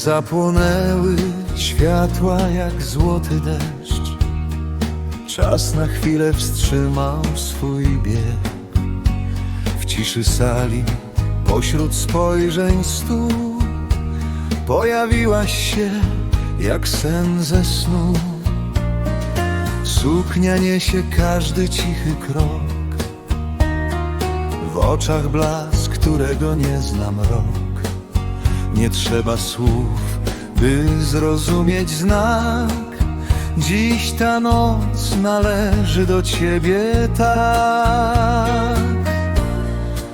zapłonęły światła jak złoty deszcz. Czas na chwilę wstrzymał swój bieg. W ciszy sali, pośród spojrzeń stu Pojawiłaś się jak sen ze snu. Suknia niesie każdy cichy krok. W oczach blask, którego nie znam rok Nie trzeba słów, by zrozumieć znak. Dziś ta noc należy do ciebie tak.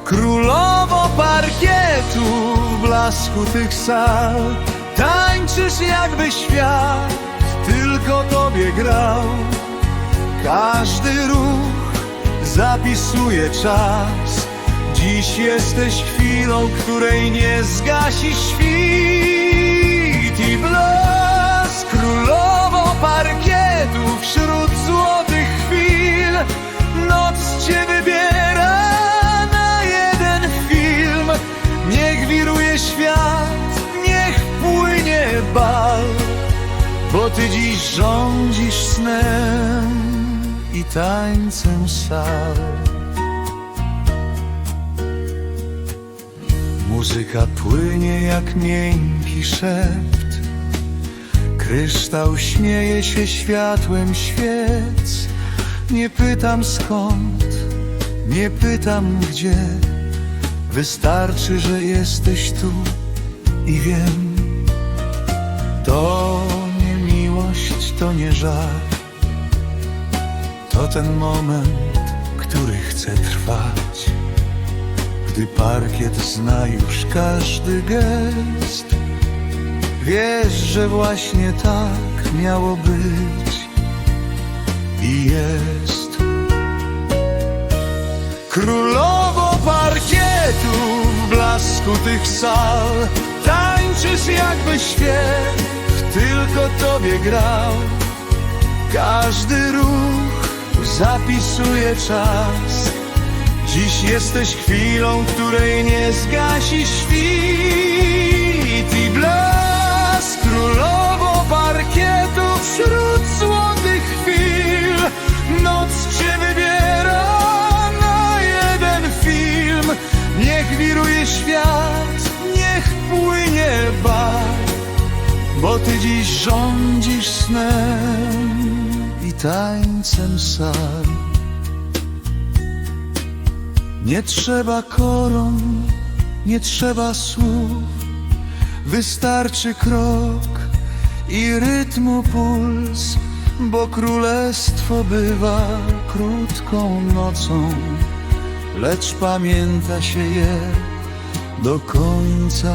Królowo parkietu w blasku tych sal Tańczysz jakby świat tylko tobie grał. Każdy ruch zapisuje czas Dziś jesteś chwilą, której nie zgasi świt I blask królowo parkietu wśród złotych chwil. Noc cię wybiera na jeden film. Niech wiruje świat, niech płynie bal Bo ty dziś rządzisz snem i tańcem sal Muzyka płynie jak miękki szept. Kryształ śmieje się światłem świec. Nie pytam skąd, nie pytam gdzie. Wystarczy, że jesteś tu i wiem. To nie miłość, to nie żal. To ten moment, który chce trwać Gdy parkiet zna już każdy gest Wiesz, że właśnie tak miało być i jest. Królowo parkietu w blasku tych sal Tańczysz jakby świat tylko tobie grał. Każdy ruch zapisuje czas Jesteś chwilą, której nie zgasi świt I blask królowo parkietu wśród złotych chwil. Noc cię wybiera na jeden film. Niech wiruje świat, niech płynie bar Bo ty dziś rządzisz snem i tańcem sal nie trzeba koron, nie trzeba słów, wystarczy krok i rytmu puls, bo królestwo bywa krótką nocą, lecz pamięta się je do końca.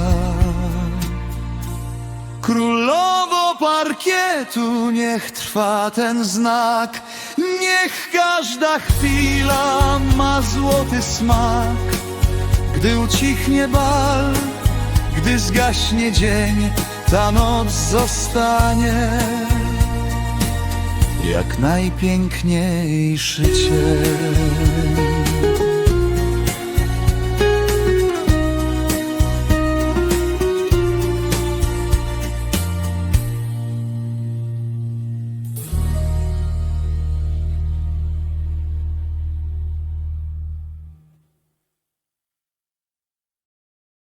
Królowo parkietu, niech trwa ten znak, niech każda chwila ma złoty smak. Gdy ucichnie bal, gdy zgaśnie dzień, ta noc zostanie jak najpiękniejszy cień.